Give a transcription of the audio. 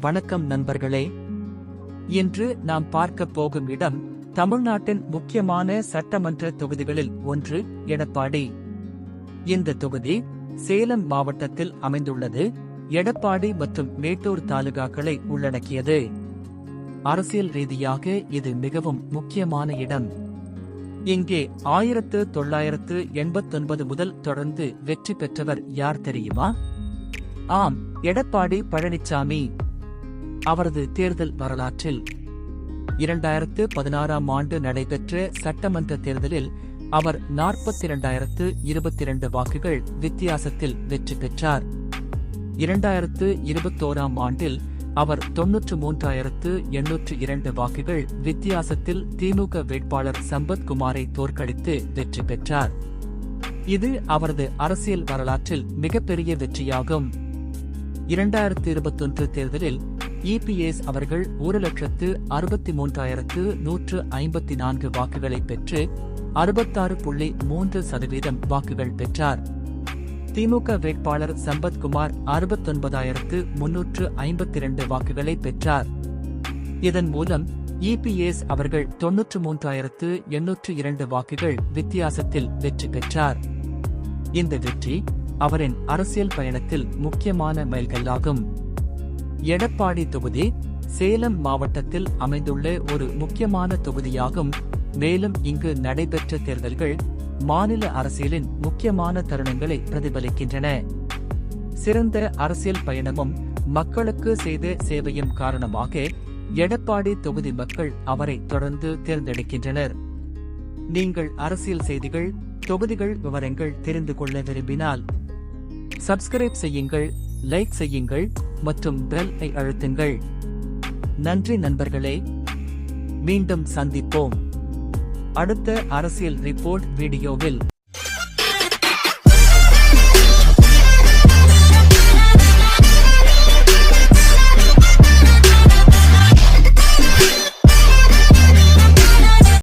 வணக்கம் நண்பர்களே. இன்று நாம் பார்க்கப் போகும் இடம் தமிழ்நாட்டின் முக்கியமான சட்டமன்ற தொகுதிகளில் ஒன்று எடப்பாடி. இந்த தொகுதி சேலம் மாவட்டத்தில் அமைந்துள்ளது. எடப்பாடி மற்றும் மேட்டூர் தாலுகாக்களை உள்ளடக்கியது. அரசியல் ரீதியாக இது மிகவும் முக்கியமான இடம். இங்கே ஆயிரத்து தொள்ளாயிரத்து எண்பத்தொன்பது முதல் தொடர்ந்து வெற்றி பெற்றவர் யார் தெரியுமா? ஆம் எடப்பாடி பழனிசாமி அவரது தேர்தல் வரலாற்றில் இரண்டாயிரத்து பதினாறாம் ஆண்டு நடைபெற்ற சட்டமன்ற தேர்தலில் அவர் நாற்பத்தி இரண்டாயிரத்து இருபத்தி இரண்டு வாக்குகள் வித்தியாசத்தில் வெற்றி பெற்றார். இரண்டாயிரத்து இருபத்தோராம் ஆண்டில் அவர் தொன்னூற்று மூன்றாயிரத்து எண்ணூற்று இரண்டு வாக்குகள் வித்தியாசத்தில் திமுக வேட்பாளர் சம்பத்குமாரை தோற்கடித்து வெற்றி பெற்றார். இது அவரது அரசியல் வரலாற்றில் மிகப்பெரிய வெற்றியாகும். இரண்டாயிரத்து இருபத்தொன்று தேர்தலில் இபிஎஸ் அவர்கள் ஒரு லட்சத்து அறுபத்தி மூன்றாயிரத்து நூற்று ஐம்பத்தி நான்கு வாக்குகளை பெற்று அறுபத்தாறு புள்ளி மூன்று சதவீதம் வாக்குகள் பெற்றார். திமுக வேட்பாளர் சம்பத்குமார் அறுபத்தொன்பதாயிரத்து முன்னூற்று ஐம்பத்தி இரண்டு வாக்குகளை பெற்றார். இதன் மூலம் இபிஎஸ் அவர்கள் தொன்னூற்று மூன்றாயிரத்து எண்ணூற்று இரண்டு வாக்குகள் வித்தியாசத்தில் வெற்றி பெற்றார். இந்த வெற்றி அவரின் அரசியல் பயணத்தில் முக்கியமான மைல்கல்லாகும். எடப்பாடி தொகுதி சேலம் மாவட்டத்தில் அமைந்துள்ள ஒரு முக்கியமான தொகுதியாகும். மேலும் இங்கு நடைபெற்ற தேர்தல்கள் மாநில அரசியலின் முக்கியமான தருணங்களை பிரதிபலிக்கின்றன. சிறந்த அரசியல் பயணமும் மக்களுக்கு செய்த சேவையும் காரணமாக எடப்பாடி தொகுதி மக்கள் அவரை தொடர்ந்து தேர்ந்தெடுக்கின்றனர். நீங்கள் அரசியல் செய்திகள் தொகுதிகள் விவரங்கள் தெரிந்து கொள்ள விரும்பினால் சப்ஸ்கிரைப் செய்யுங்கள் லைக் செய்யுங்கள் மற்றும் பெல் ஐ அழுத்துங்கள். நன்றி நண்பர்களே. மீண்டும் சந்திப்போம். அடுத்த அரசியல் ரிப்போர்ட் வீடியோவில்.